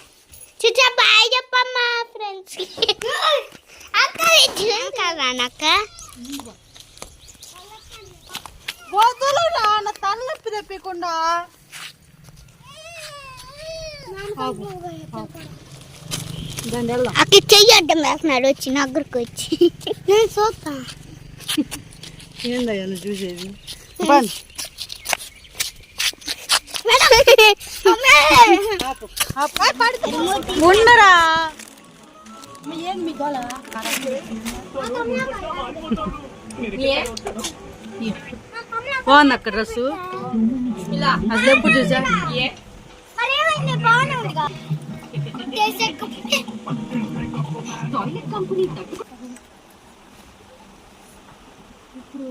అక్క వదులు నాన్న తలనొప్పి తెప్పకుండా. అక్క చెయ్యి అడ్డం వేస్తున్నాడు వచ్చి నగ్గరికి వచ్చి. నేను చూస్తా. ఏందయ్యా నువ్వు చూసేది? ఉండరా? బాగుంది అక్క డ్రెస్ అది ఎప్పుడు చూసా మరేమైంది బాగానే ఉందిగా ఇప్పుడు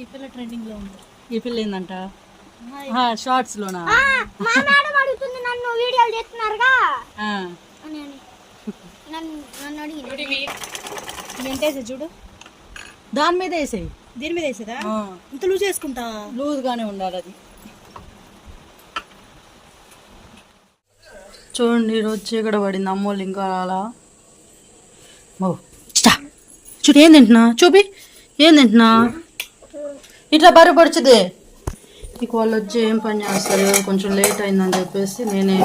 ఈ పిల్ల ట్రెండింగ్లో ఉంది. ఈ పిల్ల ఏందంట? షార్ట్స్ లోనా? నన్ను వీడియోలు చేస్తున్నారుగా. చూడు దాని మీద వేసేయి. దీని మీద వేసేదా? ఇంత లూజ్ చేసుకుంటా? లూజ్ గానే ఉండాలి అది. చూడండి ఈరోజు చీకట పడింది. అమ్మోళ్ళు ఇంకా అలా ఓ. చూడు ఏం తింటున్నా? చూపి. ఏం తింటున్నా? ఇట్లా బర్రె పడుచుదే. ఇక వాళ్ళు వచ్చి ఏం పని చేస్తారు? కొంచెం లేట్ అయిందని చెప్పేసి నేనే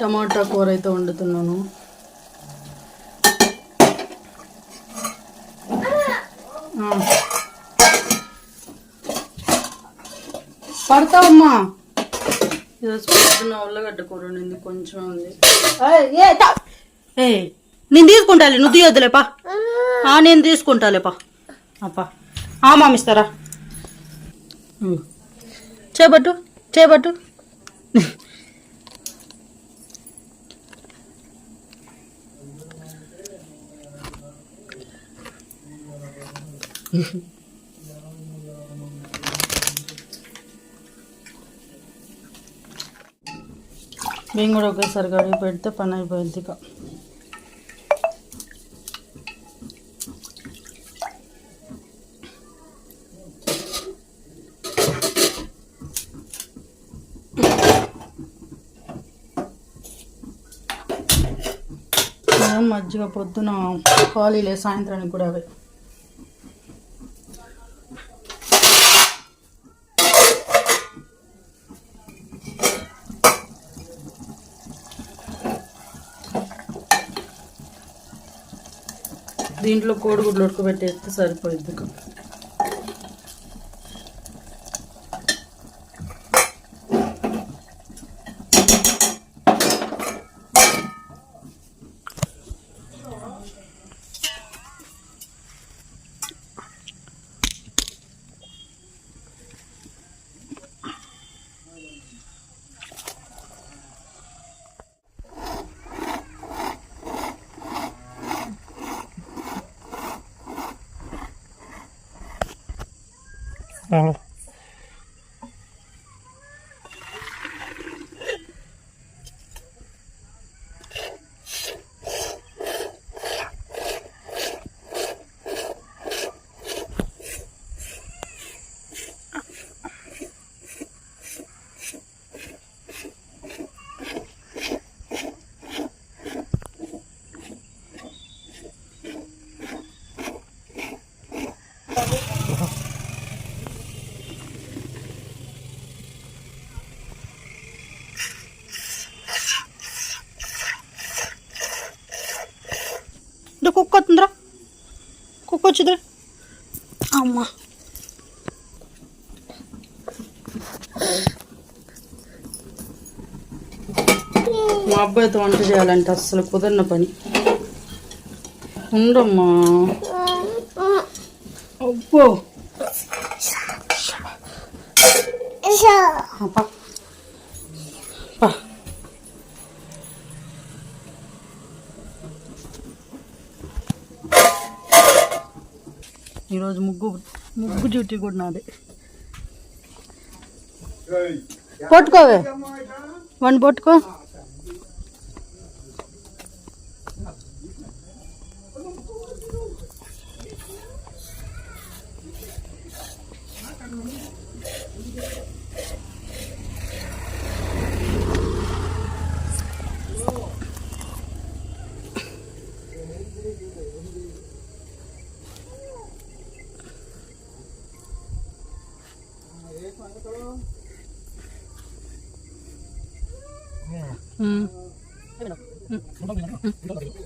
టమాటా కూర అయితే వండుతున్నాను. పడతావమ్మా. ఉల్లగడ్డ కూర కొంచెం ఉంది. ఏ, నేను తీసుకుంటాలే నువ్వు తీయొద్దులేపా ఆ, నేను తీసుకుంటాలేపా అప్పా ఆ మామిస్తారా. చేపట్టు చేపట్టు. మేము కూడా ఒకేసారి కడిగి పెడితే పని అయిపోయింది ఇక. మజ్జిగ పొద్దున ఖాళీలే సాయంత్రానికి కూడా అవే. దీంట్లో కోడిగుడ్లు ఉడకబెట్టేస్తే సరిపోయింది I. ఇది కుక్క వస్తుందిరా కుక్క వచ్చిందిరా అమ్మ మా అబ్బాయితో వంట చేయాలంటే అస్సలు కుదరిన పని ఉండమ్మా అబ్బా. అబ్బా. ఈరోజు ముగ్గు ముగ్గు డ్యూటీ కూడా నాదే. పట్టుకోవే. వన్ పట్టుకో.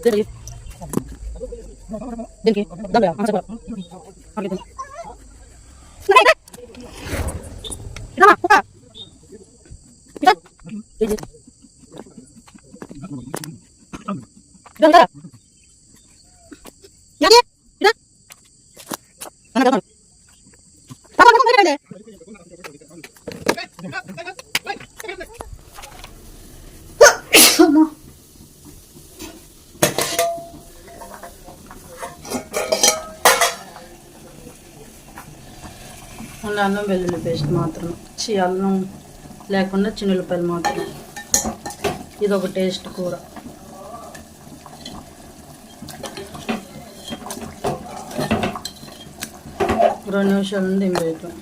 దేనికి? దేనికి? ఓన్లీ అల్లం వెల్లుల్లి పేస్ట్ మాత్రం చి అల్లం లేకుండా చిన్నులపాయలు మాత్రం ఇది ఒక టేస్ట్ కూర. రెండు నిమిషాలు ఉంది దింపేయటం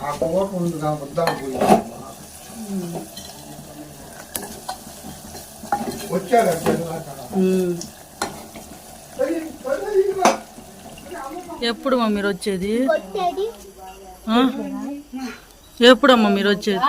ఆ కూర ఉంది ముద్దాం పోయి ఎప్పుడు మీరు వచ్చేది? ఎప్పుడమ్మా మీరు వచ్చేది?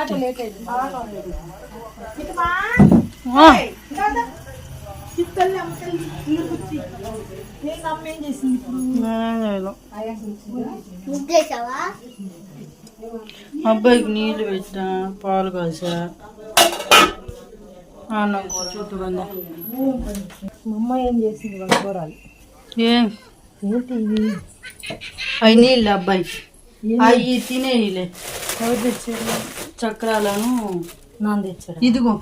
అబ్బాయికి నీళ్ళు పెట్టా పాలు కాసా అన్నం కూర చుట్టూ బంద మా అమ్మ ఏం చేసింది? వాళ్ళ కూరలు. ఏం? ఏంటి ఇవి? అవి నీళ్ళు అబ్బాయికి అవి తినేయిలే ఎవరు తెచ్చారు? చక్రాలను నాన్న తెచ్చారు? ఇదిగో.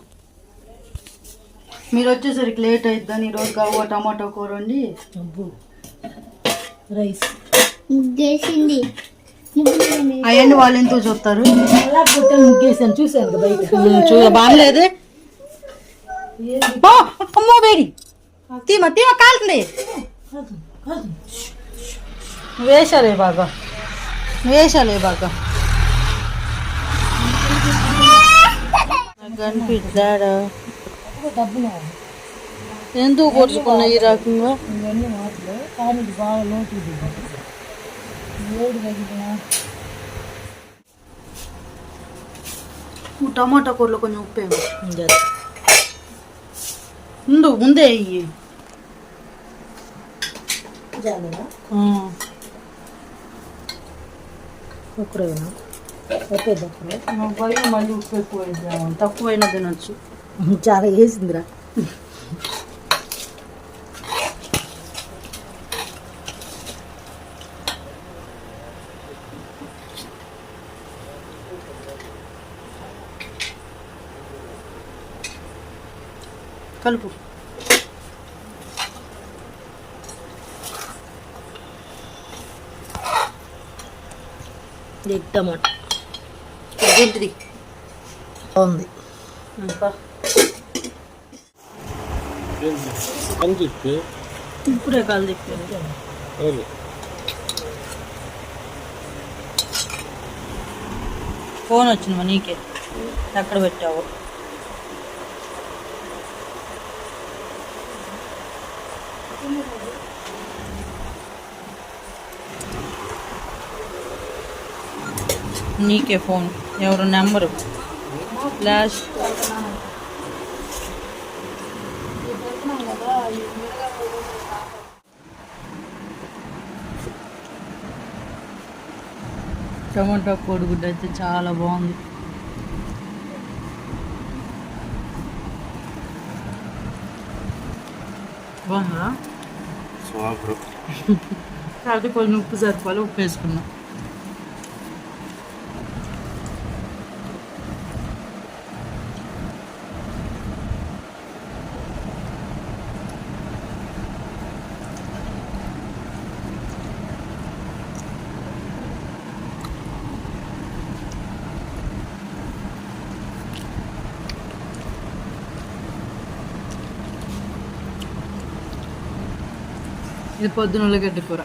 మీరు వచ్చేసరికి లేట్ అవుతుందని ఈరోజు గవ్వ టమాటో కూర వండి. రైస్. ముగ్గేసింది. అవన్నీ వాళ్ళు ఎంతో చూస్తారు. అలా పుట్ట ముగ్గేసాను చూసాను కదా బయట. చూ బాగలేదే అమ్మో వేడి. తీమ తీమ కాలుతుంది. వేసాలే బాగా. వేసాలే బాగా. కనిపిద్దాడా డబ్బులు ఎందుకు పొడుచుకున్నా ఈ రకంగా? ఇవన్నీ మాటలు కానీ బాగా లోటు టమాటా కూరలో కొంచెం ఉప్పు ముందే ఇయ్యి. జాలేనా ఆ, ఒక్కరేనా? ఒకే దప్పుడు నా భయం మళ్ళీ ఉప్పు ఎక్కువ తక్కువైనా తినొచ్చు. చాలా వేసిందిరా. కలుపు. ఎగ్ టమాటా. బాగుంది. ఇంకా ఇప్పుడే కాలు తిప్పాను ఫోన్ వచ్చింది నీకే. ఎక్కడ పెట్టావు? నీకే ఫోన్. ఎవరు నెంబరు? ఫ్లాష్ టమాటో కోడిగుడ్డ అయితే చాలా బాగుంది. బాగుందా? సూపర్ కాబట్టి కొంచెం ఉప్పు సరిపోవాలి ఉప్పు వేసుకున్నాం ఇది పొద్దున ఉల్లగడ్డ కూర.